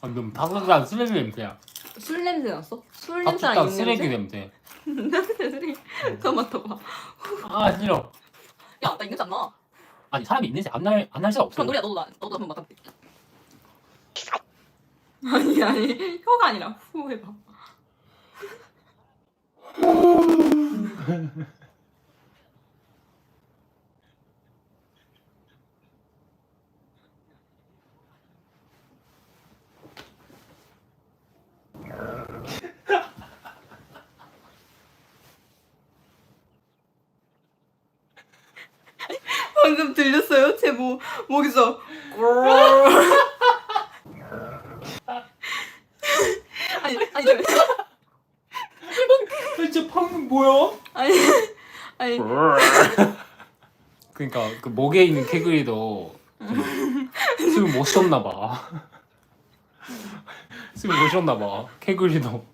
아, 너무 다각한 쓰레기 냄새야. 술 냄새 났어? 술 냄새랑 닭죽당 이 쓰레기 냄새? 냄새. 냄새 쓰레기. 더 맡아봐. 아 싫어. 야, 나이 냄새 안 나. 아니 사람이 있는 안날안날 수가 없어. 그럼 노리야 너도 나 너도 한번 맡아볼게. 아니 아니 혀가 아니라 후 해봐. 방금 들렸어요? 제 목, 목에서 아니 아니 저- 진짜 방금 뭐야? 아니 아니 그러니까 그 목에 있는 캐그리도 숨을 못 쉬었나 봐. 숨을 못 쉬었나 봐. 캐그리도